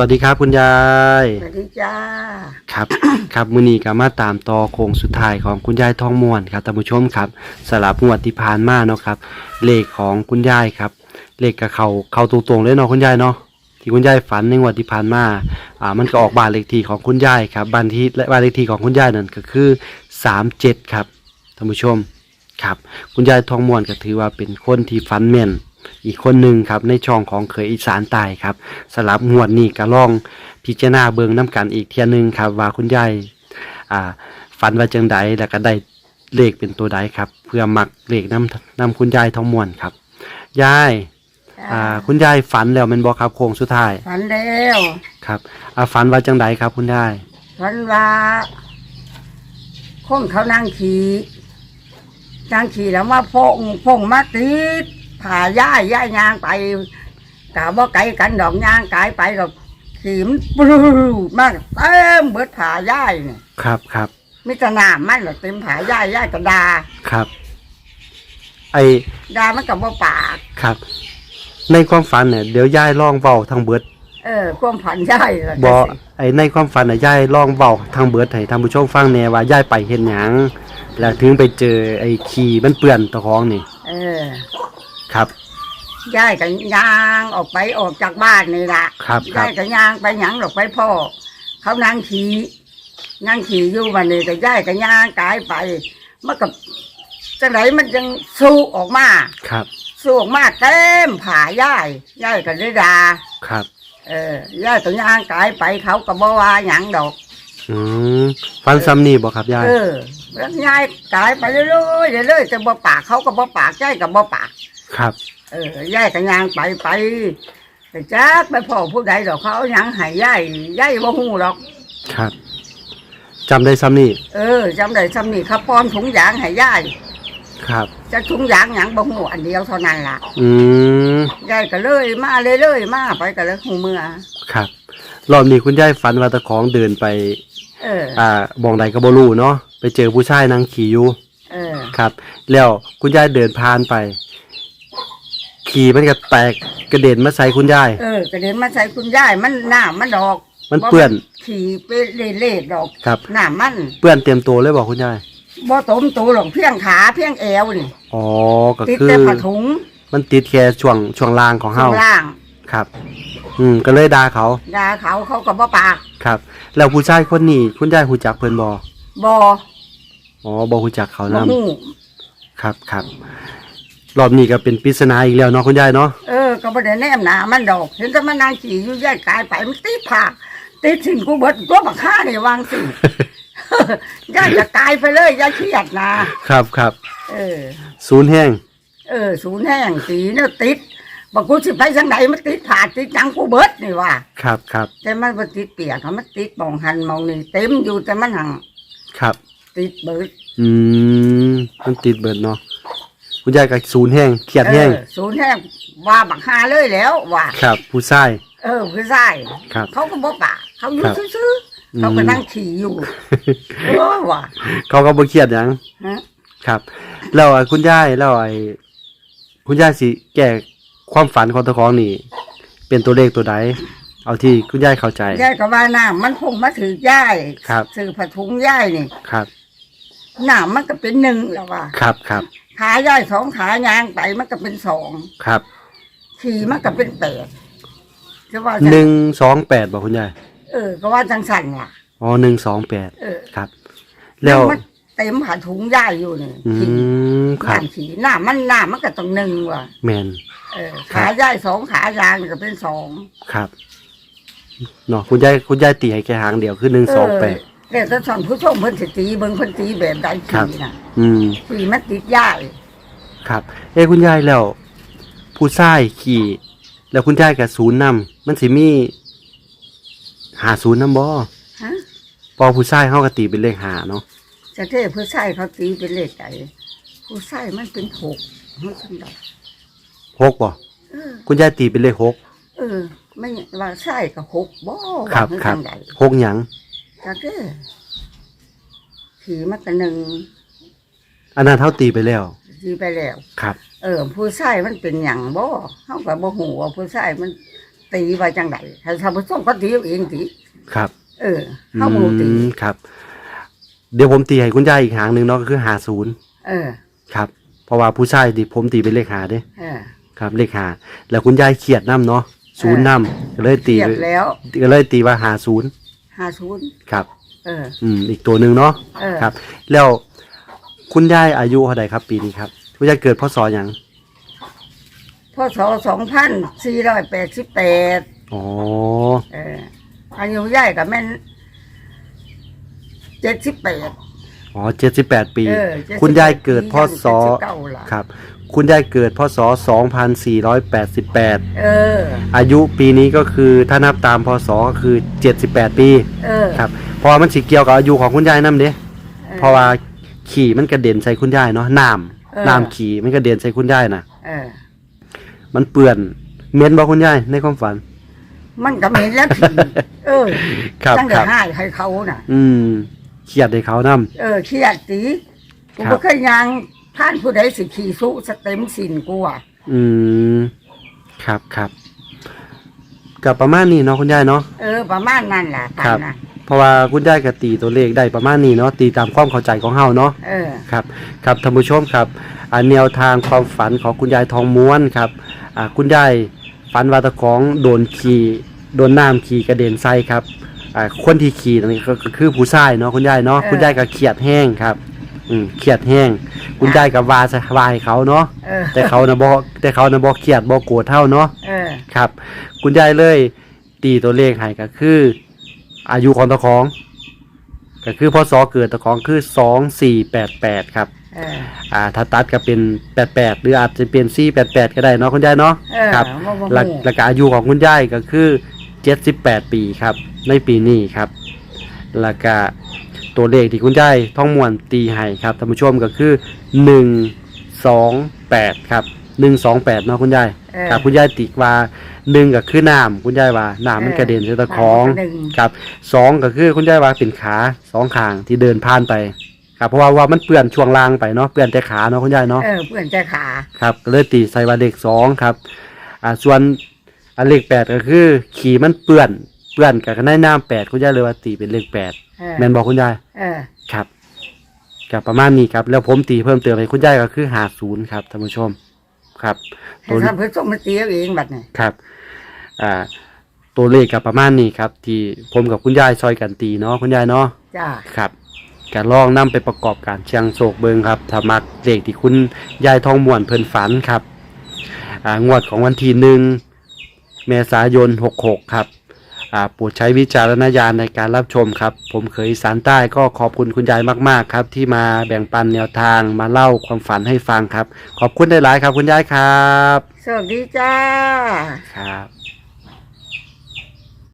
วัสดีครับคุณยาย สวัสดีจ้า ครับ ครับมือนี้ก็มาตามต่อโค้งสุดท้ายของคุณยายทองม่วนครับท่านผู้ชมครับสลับงวดที่ผ่านมาเนาะครับ เลขของคุณยายครับ เลขกับเขาเขาตรงๆเลยเนาะคุณยายเนาะที่คุณยายฝันในงวดที่ผ่านมาอ่ามันก็ออกบ้านเลขที่ของคุณยายครับบ้านที่และบ้านเลขที่ของคุณยายนั่นก็คือ37ครับท่านผู้ชมครับ คุณยายทองม่วนก็ถือว่าเป็นคนที่ฝันแม่น อีกคนหนึ่งครับในช่องของเคยอีสานใตายครับสลับงวดนี้ก็ลองพิจารณาเบิงน้กันอีกเทียหนึงครับ ว่าคุณยายอ่าฝันว่าจังใดแล้วก็ได้เลขเป็นตัวใดครับ เพื่อมักเลขนำนำคุณยายทองมวนครับยายอ่าคุณยายฝันแล้วแมันบอกครับโค้งสุดท้ายฝันแล้วครับอ่าฝันว่าจังใดครับ คุณยายฝันว่าคงเขานั่งขี่นั่งขี่แล้วมาพงพงมาติด ผ่าย่ายย่ายยางไปกะว่าไกลกันดอกยางไกลไปกับขี่มันปลื้มากเต็มเบิดผ่าย่ายเนี่ยครับครับมิตรนามมันหรอกเต็มผ่าย่ายย่ายกระดาครับ ไอดามันกับว่าปากครับ ในความฝันเนี่ยเดี๋ยวยายลองเว้าทางเบิด เออความฝันย่ายเหรบอไอในความฝันน่ะยายลองเบาทางเบิดให้ท่านผู้ชมฟังแหน่ว่ายายไปเห็นหยังแล้วถึงไปเจอไอ้ขี่มันเปื้อนตะของนี่ เออ ครับ ย่ายกันยางออกไปออกจากบ้านนี่ละครับครัย่าบยกันยางไปหยังหรอกไปพ่อ เขานั่งขี่นั่งขี่อยู่วันนี้ก็ย่ายกันยางกายไปมันกับจังไหนมันยังสู้ออกมา ครับ สู้ออกมาเต็มผ่าย่ายย่ายกันได้ดา ครับ เออย่ายกันยางกายไปเขาก็บ่ว่าหยังดอก อืมฟันซ้ำนี่บ่ครับยาย เออแล้วย่ายกายไปเรื่อยๆเรื่อยๆจะบ่ปากเขาก็บ่ปากย่ายก็บ่ปาก ครับ เออย่ายกันยางไปไปแต่จักไปพ่อผู้ใดดอกเขาเอาหยังให้ย่ายย่ายบ่ฮู้ดอก ครับจำได้ซ้ำนี่เออจำได้จำนี่เขาป้อนถุงยางให้ย่ายครับ จะถุงยางหยังบ่ฮู้อันเดียวเท่านั้นล่ะอืมย่ายก็เลยมาเลยเลยๆมาไปก็เลยหูเมื่อครับรอบนี้คุณยายฝันว่าตะของเดินไป เออ อ่าบองใดก็บ่รู้เนาะไปเจอผู้ชายนั่งขี่อยู่เออ ครับ แล้วคุณยายเดินผ่านไป ขี่มันก็แตกกระเด็นมาใส่คุณยาย เออกระเด็นมาใส่คุณย่ายมันหน้ามันดอกมันเปื้อน ขี่ไปเล่ๆดอกครับ หน้ามันเปื้อนเตรียมตัวเลยบอกคุณยาย บ่ตมตัวหรอกเพียงขาเพียงแอวนี่อ๋อ ก็ติดคือแต่ผ้าถุงมันติดแค่ช่วงช่วงล่างของข้าเฮางล่างครับ อืม ก็เลยด่าเขาด่าเขาเขาก็บ่ปากครับ แล้วผู้ชายคนนี้คุณยายหูจักเพิ่นบ่บ่อ๋อบ่หูจักเขาบ่นํฮู้ครับครับ รอบนี้ก็เป็นปริศนาอีกแล้วเนาะคุณยายเนาะเออ ก็บ่ได้แนมหน้ามันดอก เห็นแต่มันนางขี่อยู่ย่ายกายไปมันติดผ้าติดสินกูเบิดตัวบักฆ่านี่วางสิ ย่าจะตายไปเลยอย่าเครียดนะครับครับเออ ศูนย์แห้งเออ ศูนย์แห้งสีเนี่ยติดบอกกูสิไปทางไหนมันติดผ่าติดหยังกูเบิดนี่ว่าครับครับแต่มันบ่ติดเปียกอะมันติดมองหันมองนี่เต็มอยู่แต่มันหังครับ ติดเบิด อืมมันติดเบิดเนาะ คุณยายก็ศูนย์แห้งเครียดเอแห้งอศูนย์แห้งว่าบักหาเลยแล้วว่าครับ ผู้ชาย เออคือใช่ครับเขาก็บ่ปากเขาอยู่ครับซื่อๆเขาก็นั่งขี่อยู่เออว่ะเขาก็บ่เครียดหยังฮะครับแล้วไอ้คุณยายแล้วไอ้คุณยายสิแก้ความฝันของตะของนี่ เป็นตัวเลขตัวใดเอาที่คุณยายเข้าใจ ยายก็ว่าน้ำมันคงมาถือย่ายครับ ถือผ้าถุงย่ายนี่ครับ น้ำมันก็เป็นหนึ่งแล้วว่า ครับครับ ขาย่ายสองขายางไปมันก็เป็นสองครับขี่มันก็เป็นแปดจะว่าจังหนึ่งสองแปดบอกคุณยายเออ ก็ว่าจังสันล่ะ อ๋อหนึ่งสองแปดเออครับ แล้ว มันเต็มผ้าถุงย่ายอยู่นี่อืขี่มครับน้ำขี่น้ำมันน้ำมันก็ต้องหนึ่งว่ะแมน เออขาย่ายสองขายางนี่ก็เป็นสองครับเนาะคุณยายคุณยายตีให้แค่หางเดียวคือหนึ่งสองแปด เดี๋ยวจะสอนผู้ชมเพิ่นสิตีเบิ่งเพิ่นตีแบบใดครับขี่น่ะอืมขี่มันติดย่ายครับ เอ้คุณยายแล้ว ผู้ชายขี่ แล้วคุณยายกับศูนย์นำมันสิมีหาศูนย์นำบ่ฮะพอผู้ชายเขาก็ตีเป็นเลขหาเนาะจะเท่ผู้ชายเขาตีเป็นเลขใดผู้ชายมันเป็นหกมันจังไดหกบ่เออคุณยายตีเป็นเลขหกเออไม่ว่าใช่กับหกบ่ครับว่ามันครับจังใดหกหยัง จะเท่ขี่มันก็หนึ่งอันนั้นเท่าตีไปแล้วตีไปแล้ว ครับ เออ ผู้ชายมันเป็นหยังบ่เฮาก็บ่ฮู้ว่าผู้ชายมันตีไว้จังไดให้ท่านผู้ชมก็ตีเอาเองติครับ เออเฮาบ่รู้ตีอืมครับ เดี๋ยวผมตีให้คุณยายอีกหางหนึ่งเนาะก็คือหาศูนย์เออ ครับ เพราะว่าผู้ชายที่ผมตีเป็นเลขหาเด้เออ ครับ เลขหาแล้วคุณยายเขียดน้ำเนาะศูนย์น้ำก็เลยตีเทียบแล้วก็เลยตีว่าหาศูนย์ 50ครับ เออ อืมอีกตัวหนึ่งเนาะเออ ครับ แล้วคุณยายอายุเท่าไหร่ครับ ปีนี้ครับคุณยายเกิดพศอย่างพศ2488อ๋อเอออายุยายก็แม่น78อ๋อเจ็ดสิบแปดปี เออ78คุณยายเกิดพศ79ล่ะครับคุณยายเกิดพศสอง พันสี่ร้อยแปดสิบแปดเออ อายุปีนี้ก็คือถ้านับตามพศก็คือเจ็ดสิบแปดปีเออครับเพราะว่ามันสิเกี่ยวกับอายุของคุณยายนั่นเด้ออ เพราะว่าขี่มันกระเด็นใส่คุณยายเนาะน้เออำน้ำขี่มันกระเด็นใส่คุณยายน่ะ เออ มันเปื่อนเหม็นบ่คุณยายในความฝัน มันก็เหม็นแล้วผีเออครับตั้งคแต่รับ ให้ให้เขาน่ะ อืมเครียดให้เขานํ เออเครียดตีกูครับบ่เคยยาง ท่านผู้ใดสิขี่สู้สเต็มสินกูอะอืม ครับครับกับประมาณนี้เนาะคุณยายเนาะ เออ ประมาณนั้นล่ะตาครัมบนะเพราะว่าคุณยายก็ตีตัวเลขได้ประมาณนี้เนาะตีตามความเข้าใจของเฮาเนาะ เออ ครับ ครับท่านผู้ชมครับอ่าแนวทางความฝันของคุณยายทองม้วนครับอ่าคุณยายฝันว่าตะของโดนขี่โดนน้ำขี่กระเด็นใส่ครับอ่าคนที่ขี่นั่นก็ก็คือผู้ชายเนาะคุณยายเนาะเออ คุณยายก็เครียดแห้งครับ อืมเครียดแห้งคุณยายก็วาใส่วาให้เขาเนาะเออแต่เขานะบ่แต่เขานะบ่เครียดบ่โกรธเท่าเนาะเออครับ คุณยายเลย ตีตัวเลขให้ก็คือ อายุของตะของ ก็คือพศเกิดตะของคือสองสี่แปดแปดครับ เอออ่าถ้าตัดก็เป็นแปดแปดหรืออาจจะเป็นสี่แปดแปดก็ได้เนาะคุณยายเนาะ เออครับ บ่บ่หลักฮู้หลักอายุของคุณยายก็คือเจ็ดสิบแปดปีครับ ในปีนี้ครับ แล้วก็ ตัวเลขที่คุณยายท่องมวนตีให้ครับท่านผู้ชมก็คือหนึ่งสองแปดครับหนึ่งสองแปดเนาะคุณยายเออ ครับคุณยายติกว่าหนึ่งก็คือน้ำคุณยายว่าน้ำมันกระเด็นใส่ตะของหนึ่งครับสองก็คือคุณยายว่าเป็นขาสองข้างที่เดินผ่านไป ครับเพราะว่าว่ามันเปื่อนช่วงล่างไปเนาะเปื่อนแต่ขาเนาะคุณยายเนาะ เออเพื่อนใจขาครับก็เลยตีใส่ว่าเลขสองครับ อ่าส่วนอันเลขแปดก็คือ ขี่มันเปื่อนเปื่อนกับในน้ำแปดคุณยายเลยว่าตีเป็นเลขแปด เออแมนบอกคุณยาย เออ ครับกับประมาณนี้ครับ แล้วผมตีเพิ่มเติมให้คุณยายก็คือหาศูนย์ครับท่านผู้ชม ครับ ให้ท่านผู้ชมมาตีเอาเองบัดนี้ครับ อ่า ตัวเลขกับประมาณนี้ครับ ที่ผมกับคุณยายซอยกันตีเนาะคุณยายเนาะ จ้า ครับการลองนำไปประกอบการเชียงโศกเบิงครับถ้ามักเลขที่คุณยายทองม่วนเพิ่นฝันครับอ่างวดของวันที่หนึ่งเมษายน 66 ครับอ่า โปรดใช้วิจารณญาณในการรับชมครับ ผมเคยอีสารใต้ก็ขอบคุณคุณยายมากๆครับ ที่มาแบ่งปันแนวทางมาเล่าความฝันให้ฟังครับ ขอบคุณหลายๆครับคุณยายครับ สวัสดีจ้าครับ